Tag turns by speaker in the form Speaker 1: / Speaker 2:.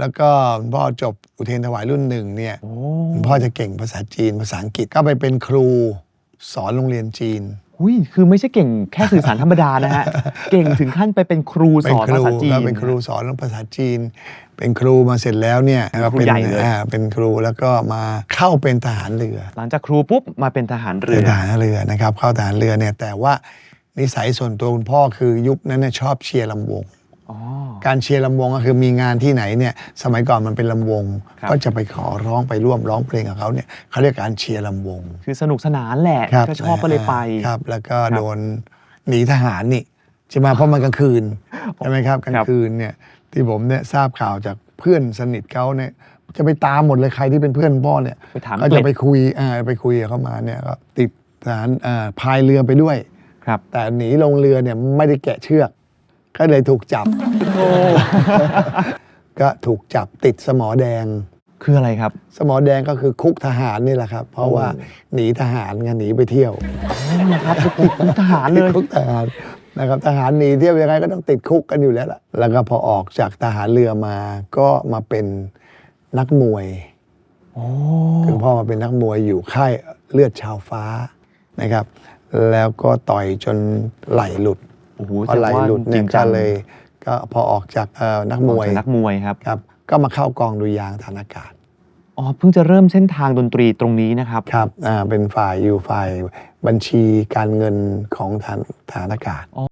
Speaker 1: แล้วก็คุณพ่อจบอุเทรนถวายรุ่นหนึ่งเนี่ย
Speaker 2: โอ้
Speaker 1: คุณพ่อจะเก่งภาษาจีนภาษาอังกฤษก็ไปเป็นครูสอนโรงเรียนจีน
Speaker 2: หุยคือไม่ใช่เก่งแค่สื่อสารธรรมดานะฮะ เก่งถึงขั้นไปเป็นครูส
Speaker 1: เป็น
Speaker 2: อน
Speaker 1: ครู
Speaker 2: ภาษาจีน
Speaker 1: ก็เป็นครูสอนเรื่องภาษาจีน เป็นครูมาเสร็จแล้วเนี่ยก็
Speaker 2: ครู
Speaker 1: เป็น
Speaker 2: ใหญ่เลย
Speaker 1: อ่าเป็นครูแล้วก็มาเข้าเป็นทหารเรือ
Speaker 2: หลังจากครูปุ๊บมาเป็นทหารเรื
Speaker 1: เป็น
Speaker 2: อ
Speaker 1: ทหารเรือนะครับเข้าทหารเรือเนี่ยแต่ว่านิสัยส่วนตัวคุณพ่อคือยุคนั้นเนยชอบเชียร์ลำวง
Speaker 2: อ๋อ
Speaker 1: การเชียร์ลำวงก็คือมีงานที่ไหนเนี่ยสมัยก่อนมันเป็นลำวง
Speaker 2: ครับ
Speaker 1: ก็จะไปขอร้องไปร่วมร้องเพลงกับเขาเนี่ยเขาเรียกการเชียร์ลำวง
Speaker 2: คือสนุกสนานแหละ
Speaker 1: ครับ
Speaker 2: ก็ชอบก็เลยไป
Speaker 1: ครับ แล้วก็
Speaker 2: ครับ
Speaker 1: โดนหนีทหารนี่ใช่ไหมเพราะมันกลางคืนใช่ไหมครับกลางคืนเนี่ยที่ผมเนี่ยทราบข่าวจากเพื่อนสนิทเขาเนี่ยจะไปตามหมดเลยใครที่เป็นเพื่อนพ่อเนี่ย
Speaker 2: ไปถาม
Speaker 1: ก็
Speaker 2: เก
Speaker 1: จะ
Speaker 2: ล็ด
Speaker 1: ไปคุยอ่าไปคุยกับเขามาเนี่ยก็ติดทหารอ่าพายเรือไปด้วย
Speaker 2: ครับ
Speaker 1: แต่หนีลงเรือเนี่ยไม่ได้แกะเชือก ก็เลยถูกจับ
Speaker 2: โอ้
Speaker 1: ก็ถูกจับติดสมอแดง
Speaker 2: คืออะไรครับ
Speaker 1: สมอแดงก็คือคุกทหารนี่แหละครับ เพราะว่าหนีทหารไงหนีไปเที่ยว
Speaker 2: นั่นแหละครับไปติดคุกทหารเลย
Speaker 1: คุกทหารนะครับทหารหนีเที่ยวยังไงก็ต้องติดคุกกันอยู่แล้วล่ะ แล้วก็พอออกจากทหารเรือมาก็มาเป็นนักมวย
Speaker 2: โอ้
Speaker 1: คุณพ่อมาเป็นนักมวยอยู่ค่ายเลือดชาวฟ้านะครับ แล้วก็ต่อยจนไหลหลุด
Speaker 2: โอ้โห
Speaker 1: พอไหลหลุดเนี่ย
Speaker 2: จริงจั
Speaker 1: ก็
Speaker 2: ง
Speaker 1: เลย ก็พอออกจากเอ่อนักมวย
Speaker 2: ออกจากนักมวยครับ
Speaker 1: ครับก็มาเข้ากองดุริยางค์ฐานอากาศ
Speaker 2: อ๋อเพิ่งจะเริ่มเส้นทางดนตรีตรงนี้นะครับ
Speaker 1: ครับอ่าเป็นฝ่ายอยู่ฝ่ายบัญชีการเงินของฐานฐานอากาศ